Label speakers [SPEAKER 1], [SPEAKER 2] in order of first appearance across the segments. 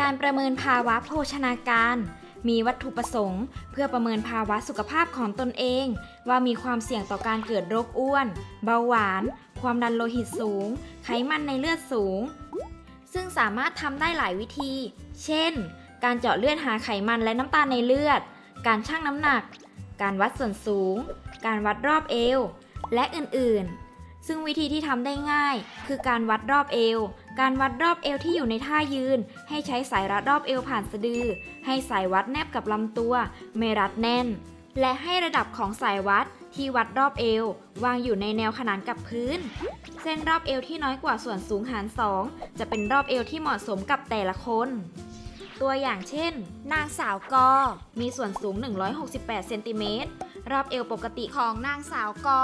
[SPEAKER 1] การประเมินภาวะโภชนาการ มีวัตถุประสงค์ เพื่อประเมินภาวะสุขภาพของตนเอง ว่ามีความเสี่ยงต่อการเกิดโรคอ้วน เบาหวาน ความดันโลหิตสูง ไขมันในเลือดสูง ซึ่งสามารถทำได้หลายวิธี เช่น การเจาะเลือดหาไขมันและน้ำตาลในเลือด การชั่งน้ำหนัก การวัดส่วนสูง การวัดรอบเอว และอื่นๆ ซึ่งวิธีที่ทำได้ง่าย คือการวัดรอบเอว การวัดรอบเอวที่อยู่ในท่ายืน ให้ใช้สายรัดรอบเอวผ่านสะดือ ให้สายวัดแนบกับลำตัว ไม่รัดแน่น และให้ระดับของสายวัดที่วัดรอบเอว วางอยู่ในแนวขนานกับพื้น เส้นรอบเอวที่น้อยกว่าส่วนสูงหาร 2 จะเป็นรอบเอวที่เหมาะสมกับแต่ละคน ตัวอย่างเช่น นางสาวกอ มีส่วนสูง 168 เซนติเมตร รอบเอวปกติของนางสาวกอ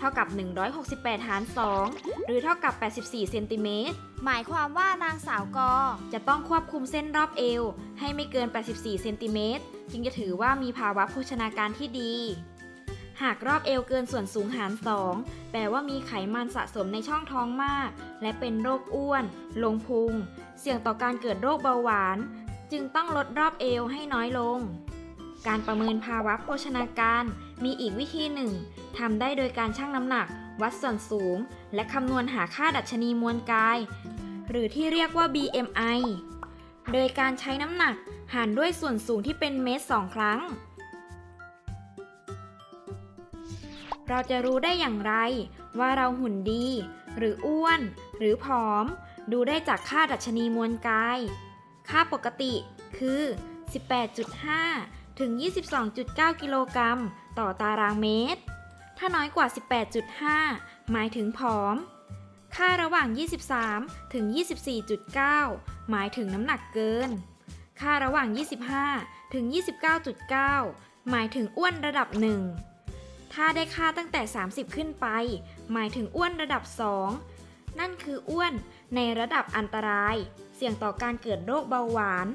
[SPEAKER 1] เท่ากับ 168 หาร 2 หรือเท่ากับ 84 เซนติเมตร หมายความว่านางสาวกอ จะต้องควบคุมเส้นรอบเอว ให้ไม่เกิน 84 เซนติเมตร จึงจะถือว่ามีภาวะโภชนาการที่ดี หากรอบเอวเกินส่วนสูงหาร 2 แปลว่ามีไขมันสะสมในช่องท้องมาก และเป็นโรคอ้วน ลงพุง เสี่ยงต่อการเกิดโรคเบาหวาน จึงต้องลดรอบเอวให้น้อยลง การประเมินภาวะโภชนาการ มีอีกวิธีหนึ่งทำได้โดยการชั่งน้ำหนัก วัดส่วนสูง และคำนวณหาค่าดัชนีมวลกาย หรือที่เรียกว่า BMI โดยการใช้น้ำหนักหารด้วยส่วนสูงที่เป็นเมตรสองครั้ง เราจะรู้ได้อย่างไร ว่าเราหุ่นดี หรืออ้วน หรือผอม ดูได้จากค่าดัชนีมวลกาย ค่าปกติคือ 18.5 ถึง 22.9 กิโลกรัมต่อตารางเมตร ถ้าน้อยกว่า 18.5 หมายถึงผอม ค่าระหว่าง 23 ถึง 24.9 หมายถึงน้ำหนักเกิน ค่าระหว่าง 25 ถึง 29.9 หมายถึงอ้วนระดับ 1 ถ้าได้ค่าตั้งแต่ 30 ขึ้นไป หมายถึงอ้วนระดับ 2 นั่นคืออ้วนในระดับอันตราย เสี่ยงต่อการเกิดโรคเบาหวาน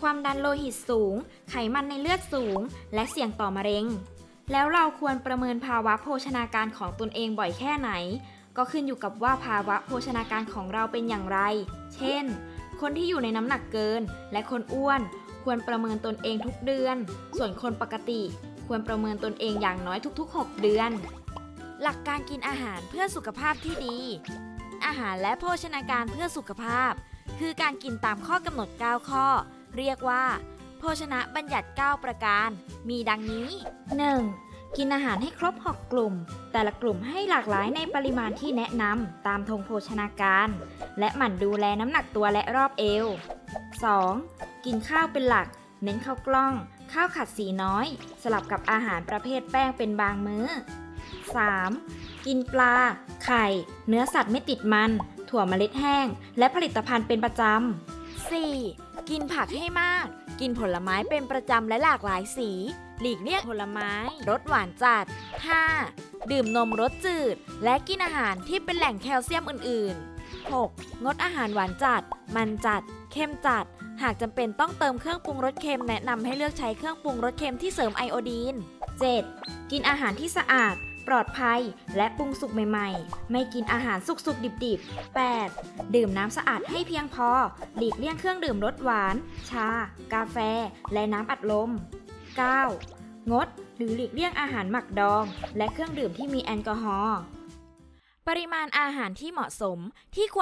[SPEAKER 1] ความดันโลหิตสูง ไขมันในเลือดสูง และเสี่ยงต่อมะเร็ง แล้วเราควรประเมินภาวะโภชนาการของตนเองบ่อยแค่ไหน ก็ขึ้นอยู่กับว่าภาวะโภชนาการของเราเป็นอย่างไร เช่น คนที่อยู่ในน้ำหนักเกิน และคนอ้วน ควรประเมินตนเองทุกเดือน ส่วนคนปกติ ควรประเมินตนเองอย่างน้อยทุกๆ 6 เดือน หลักการกินอาหารเพื่อสุขภาพที่ดี อาหารและโภชนาการเพื่อสุขภาพ คือการกินตามข้อกำหนด 9 ข้อ เรียกว่า โภชนะบัญญัติ 9 ประการ มีดังนี้ 1. กินอาหารให้ครบ 6 กลุ่ม แต่ละกลุ่มให้หลากหลายในปริมาณที่แนะนำตามธงโภชนาการ และหมั่นดูแลน้ำหนักตัวและรอบเอว 2. กินข้าวเป็นหลัก เน้นข้าวกล้อง ข้าวขัดสีน้อย สลับกับอาหารประเภทแป้งเป็นบางมื้อ 3. กินปลา ไข่ เนื้อสัตว์ไม่ติดมัน ถั่วเมล็ดแห้ง และผลิตภัณฑ์เป็นประจำ 4. กินผักให้มาก กินผลไม้เป็นประจำและหลากหลายสี หลีกเลี่ยงผลไม้รสหวานจัด 5. ดื่มนมรสจืด และกินอาหารที่เป็นแหล่งแคลเซียมอื่น ๆ 6. งดอาหารหวานจัด มันจัดเค็มจัด หากจำเป็นต้องเติมเครื่องปรุงรสเค็มแนะนำให้เลือกใช้เครื่องปรุงรสเค็มที่เสริมไอโอดีน 7. กินอาหารที่สะอาดป ลอดภัย และปรุงสุกใหม่ ๆ ไม่กินอาหารสุกๆ ดิบๆ 8. ดื่มน้ำสะอาดให้เพียงพอ หลีกเลี่ยงเครื่องดื่มรสหวาน ชา กาแฟ และน้ำอัดลม 9. งดหรือหลีกเลี่ยงอาหารหมักดอง และเครื่องดื่มที่มีแอลกอฮอล์ ปริมาณอาหารที่เหมาะสมที่ควร